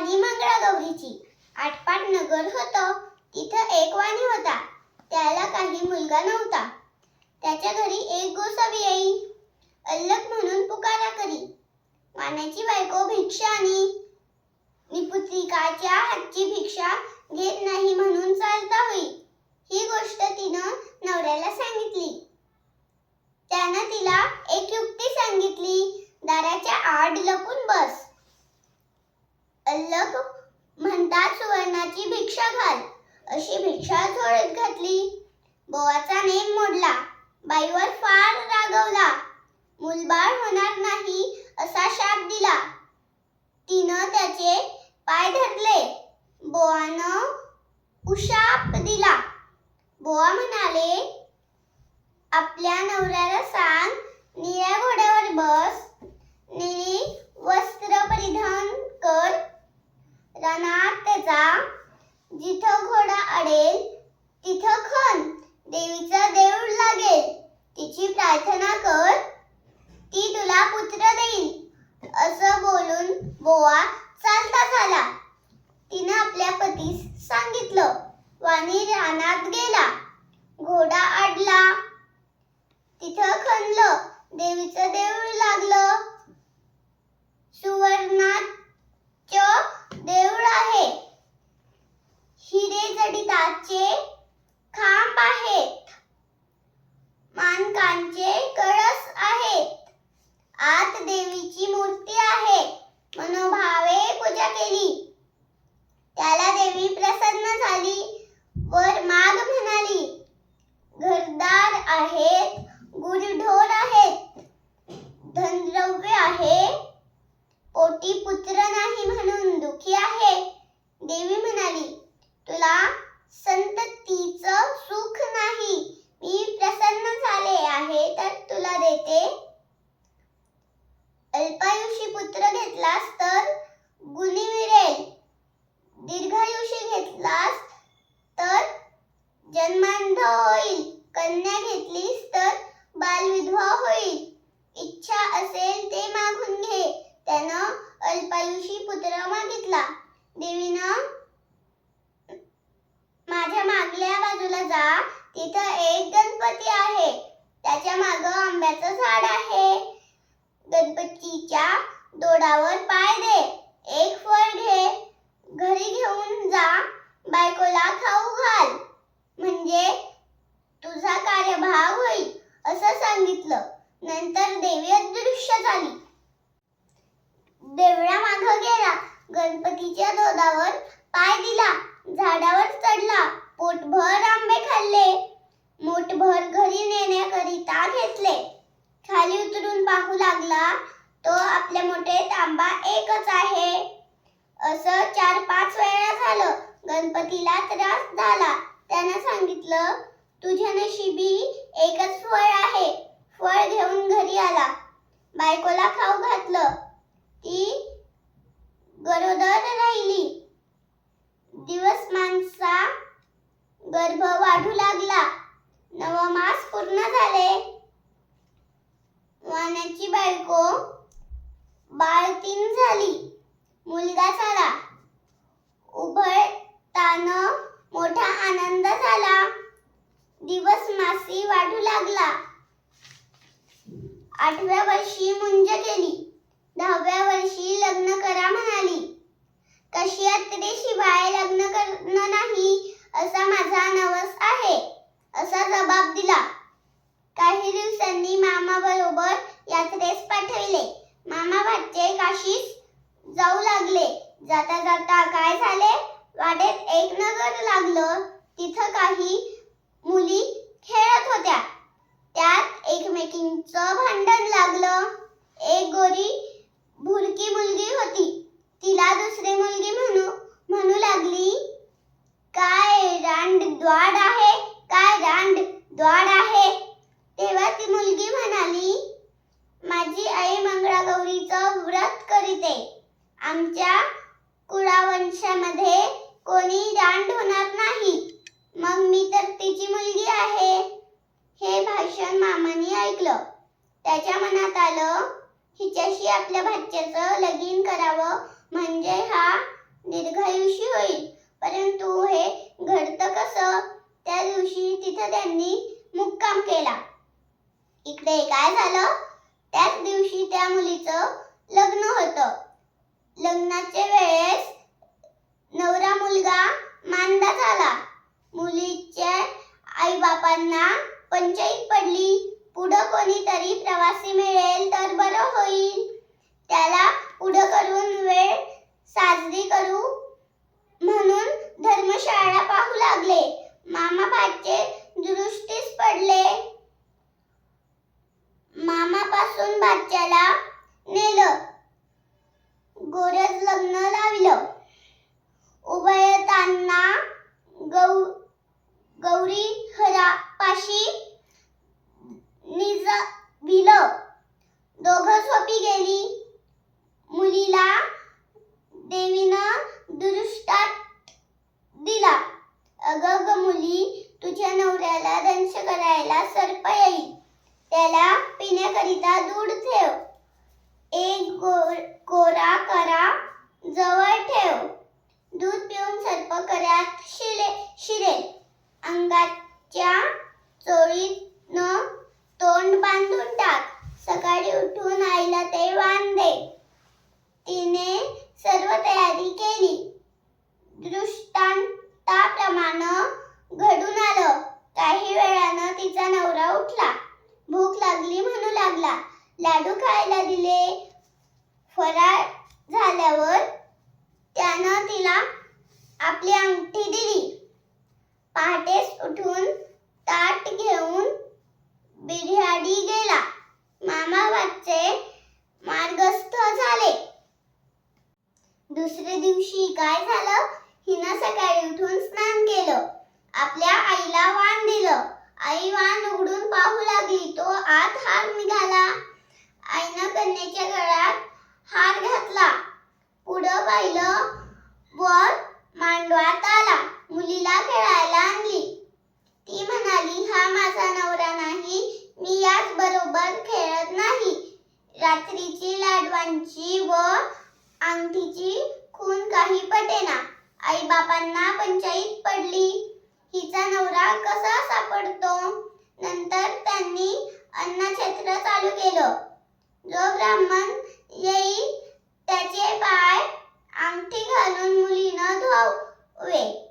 वाणी मंगळागौरीची. आटपाट नगर होतं तिथं एक वाणी होता. त्याला काही मुलगा नव्हता. त्याच्या घरी एक गोसावी आई. अल्लक म्हणून पुकारा करी. वाण्याची बायको भिक्षा आणि निपुत्रिकाच्या हातची भिक्षा घेत नाही म्हणून चालता होई. ही गोष्ट तिनं नवऱ्याला सांगितली. त्यानं तिला एक युक्ती सांगितली. दाराच्या आड लपून बस अल्लक म्हणतात सुवर्णाची भिक्षा घाल अशी भिक्षा झोळत घातली बोवाचा नेम मोडला बाईवर फार रागवला. मुलबाळ होणार नाही असा शाप दिला. तिनं त्याचे पाय धरले. बोआनं उशाप दिला. बोआ म्हणाले आपल्या नवऱ्याला सांग निळ्या घोड्यावर बस निळी वस्त्र परिधान कर. रणात त्याचा जिथं घोडा अडेल तिथं खण देवीचा देऊळ लागेल. तिची प्रार्थना कर ती तुला पुत्र देईल असं बोलून बोवा चालता झाला. तिनं आपल्या पतीस सांगितलं. वाणी रानात गेला. घोडा आडला. तिथं खणलं. देवीचं देऊळ लागलं. सुवर्णाच देऊळ आहे. हिरे जडिताचे खांब आहेत. मानकांचे कळस आहेत आत देवीची मूर्ती आहे मनोभावे पूजा केली त्याला देवी प्रसन्न झाली वर माग म्हणाली घरदार आहेत गुढढोर आहेत धनद्रव्य आहे पोटी पुत्र नाही म्हणून दुखी आहे देवी म्हणाली तुला संततीचं सुख नाही मी प्रसन्न झाले आहे तर तुला देते अल्पायुषी पुत्र घेतलास तर गुणी मिळेल दीर्घायुषी घेतलास तर जन्मांध होईल कन्या घेतलीस तर बालविधवा होईल. इच्छा असेल ते मागून घे. त्यानं अल्पायुषी पुत्र मागितला. देवीनं माझ्या मागल्या बाजूला जा. तिथं एक गणपती आहे. त्याच्या माग आंब्याचं झाड आहे. गणपतीच्या दोडावर पाय दे. एक फळ घे. घरी घेऊन जा. बायकोला खाऊ घाल. म्हणजे तुझा कार्यभाग होईल असं सांगितलं. नंतर देवी अदृश्य झाली. देवळा माग गेला. गणपतीच्या दोदावर पाय दिला झाडावर चढला पोटभर आंबे खाल्ले मोठभर घरी नेण्याकरिता घेतले खाली उतरून पाहू लागला तो आपल्या मोठे आंबा एकच आहे असं चार पाच वेळा झालं गणपतीला त्रास झाला त्यानं सांगितलं तुझ्या नशिबी एकच फळ आहे. फळ घेऊन घरी आला. बायकोला खाऊ घातलं. ती गरोदर राहिली. दिवस माणसा गर्भ वाढू लागला. नवमास पूर्ण झाले. वाण्याची बायको बाळतीन झाली. मुलगा झाला. उभळताना मोठा आनंद झाला. दिवस मासी वाढू लागला. आठव्या वर्षी मुंज केली. दहाव्या वर्षी लग्न करा म्हणाली कशी शिवाय लग्न करणं नाही असा माझा नवस आहे असा जबाब दिला काही दिवसांनी मामा बरोबर यात्रेस पाठविले मामा भाचे काशीस जाऊ लागले जाता जाता काय झाले वाटेत एक नगर लागलं तिथं काही मुली खेळत होत्या त्यात एकमेकींचं भांडण लागलं एक गोरी भुरकी मुलगी होती तिला दुसरी मुलगी म्हणू म्हणू लागली काय रांड द्वाड आहे काय रांड द्वाड आहे तेव्हा ती मुलगी म्हणाली माझी आई मंगळागौरीचं व्रत करीते आमच्या कुळावंशामध्ये कोणी रांड होणार नाही. मग मी तर तिची मुलगी आहे. हे भाषण मामाने ऐकलं. त्याच्या मनात आलं हिच्याशी आपल्या भाच्याचं लगीन करावं म्हणजे हा दीर्घायुषी होईल. परंतु हे घडतं कसं? त्या दिवशी तिथं त्यांनी मुक्काम केला. इकडे काय झालं? त्याच दिवशी त्या मुलीचं लग्न होतं. लग्नाच्या वेळेस नवरा मुलगा मांदा झाला. मुलीच्या आई बापांना पडली. पुढं कोणीतरी प्रवासी मिळेल तर बरं होईल. त्याला पुढं करून वेळ साजरी करू म्हणून धर्मशाळा पाहू लागले. मामा भाचे दृष्टीस पडले. मामापासून भाच्याला नेलं. गोरज लग्न लावलं. उभयतांना गौ गौरी हरा पाशी निज दोघं सोपी गेली. मुलीला देवीनं दुरुष्टात दिला अगं ग मुली तुझ्या नवऱ्याला दंश करायला सर्प येईल त्याला पिण्याकरिता दूध ठेव एक गो कोरा करा जवळ ठेव दूध पिऊन सर्प कऱ्यात शिले शिरेल च्या चोळीत तोंड बांधून टाक. सकाळी उठून आईला ते वांदे तिने सर्व तयारी केली. दृष्टांताप्रमाणे घडून आलं. काही वेळानं तिचा नवरा उठला. भूक लागली म्हणू लागला. लाडू खायला दिले. फराळ झाल्यावर त्यानं तिला आपली अंगठी दिली. पहाटेस उठून ताट घेऊन बिर्याडी गेला. मामाबाचे मार्गस्थ झाले. दुसरे दिवशी काय झालं? हिनं सकाळी उठून स्नान केलं. आपल्या आईला वाण दिलं. आई वाण उघडून पाहू लागली. तो आत हार निघाला. आईनं कन्याच्या गळ्यात हार घातला. पुढं पाहिलं वर मांडवात आला. मुलीला खेळायला आणली. ती म्हणाली हा माझा नवरा नाही. मी याच बरोबर खेळत नाही. रात्रीची लाडवांची व अंगठीची खून काही पटेना. आई बापांना पंचाईत पडली. हिचा नवरा कसा सापडतो? नंतर त्यांनी अन्नक्षेत्र चालू केलं. जो ब्राह्मण येईल त्याचे पाय अंगठी घालून मुलीनं धुवावे.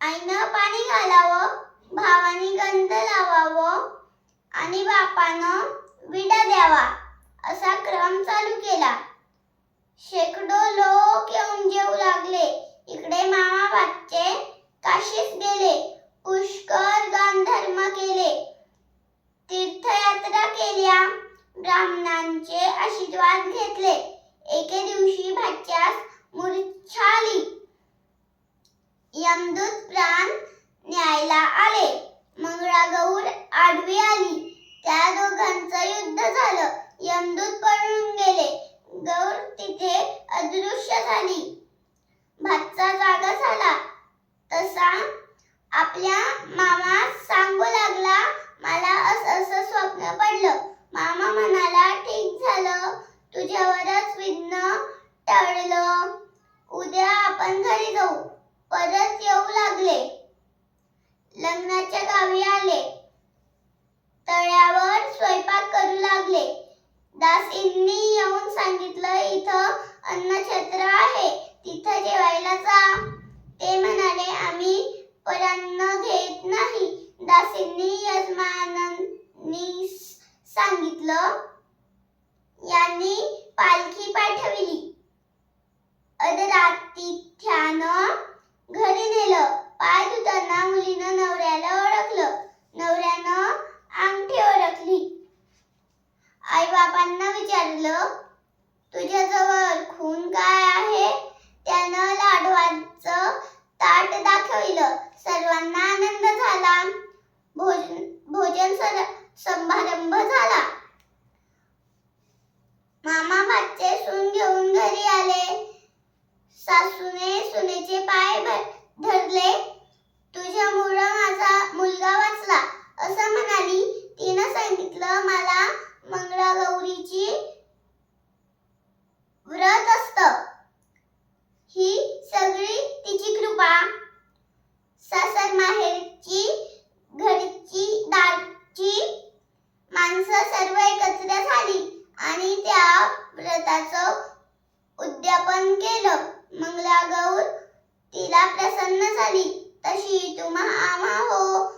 आईनं पाणी घालावं भावानी गंध लावावं आणि बापानं विडा द्यावा असा क्रम चालू केला. शेकडो लोक येऊन जेवू लागले इकडे मामा बाचे काशीस गेले पुष्कर गांधर्म केले तीर्थयात्रा केल्या ब्राह्मणांचे आशीर्वाद घेतले एके दिवशी भाच्यास मूर्छा आली यमदूत प्राण न्यायला आले मंगळागौर आडवी आली त्या दोघांचं युद्ध झालं. यमदूत पळून गेले. गौर तिथे अदृश्य झाली. भातचा जागा झाला. तसा आपल्या मामा सांगू लागला मला असं असं स्वप्न पडलं. मामा म्हणाला आजोबा ससर माहेरची घरची दारची माणसं सर्व एकत्र झाली आणि त्या व्रताचं उद्यापन केलं. मंगलागौर तिला प्रसन्न झाली. तशी तुम्हा आमा हो.